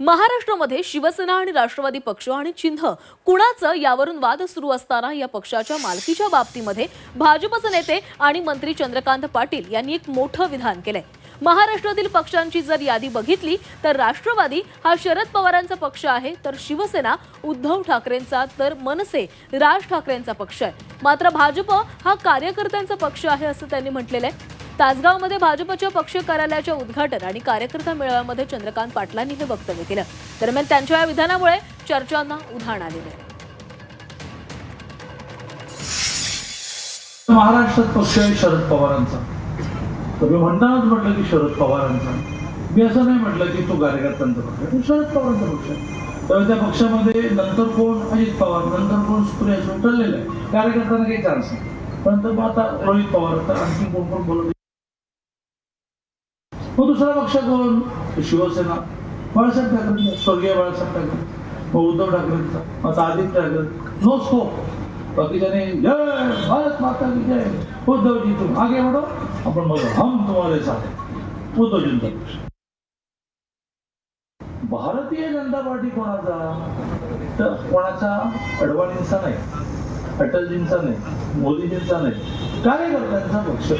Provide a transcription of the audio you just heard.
महाराष्ट्रामध्ये शिवसेना आणि राष्ट्रवादी पक्ष आणि चिन्ह कुणाचं यावरून वाद सुरू असताना या पक्षाच्या मालकीच्या बाबतीमध्ये भाजपचे नेते आणि मंत्री चंद्रकांत पाटील यांनी एक मोठं विधान केलंय. महाराष्ट्रातील पक्षांची जर यादी बघितली तर राष्ट्रवादी हा शरद पवारांचा पक्ष आहे तर शिवसेना उद्धव ठाकरेंचा तर मनसे राज ठाकरेंचा पक्ष आहे. मात्र भाजप हा कार्यकर्त्यांचा पक्ष आहे असं त्यांनी म्हटलेलं आहे. तासगावमध्ये भाजपच्या पक्ष कार्यालयाच्या उद्घाटन आणि कार्यकर्ता मेळाव्यामध्ये चंद्रकांत पाटलांनी हे वक्तव्य केलं. दरम्यान त्यांच्या या विधानामुळे चर्चांना उधाण आलेलं आहे. महाराष्ट्रात पक्ष आहे शरद पवारांचा. तुम्ही म्हणतानाच म्हटलं की शरद पवारांचा. मी असं नाही म्हटलं की तो कार्यकर्त्यांचा पक्ष आहे. तो शरद पवारांचा पक्ष आहे. तर त्या पक्षामध्ये नंतर कोण? अजित पवार. नंतर कोण? सुप्रिया सुळे ठरलेलं आहे. कार्यकर्त्यांना काही चान्स नाही. परंतु मग आता रोहित पवार. तर आणखी कोण कोण बोलत मग दुसरा पक्ष कोण शिवसेना बाळासाहेब ठाकरे स्वर्गीय बाळासाहेब ठाकरे मग उद्धव ठाकरेंचा मग आता आदित्य ठाकरे नो स्कोप बाकीच्याने जय भारत माता की जय. उद्धवजी तुम आगे बढ़ो आपण मग हम तुम्हाला साथ हैं. उद्धवजींचा पक्ष भारतीय जनता पार्टी कोणाचा? तर कोणाचा? अडवाणींचा नाही अटलजींचा नाही मोदीजींचा नाही. कार्यकर्त्यांचा पक्ष?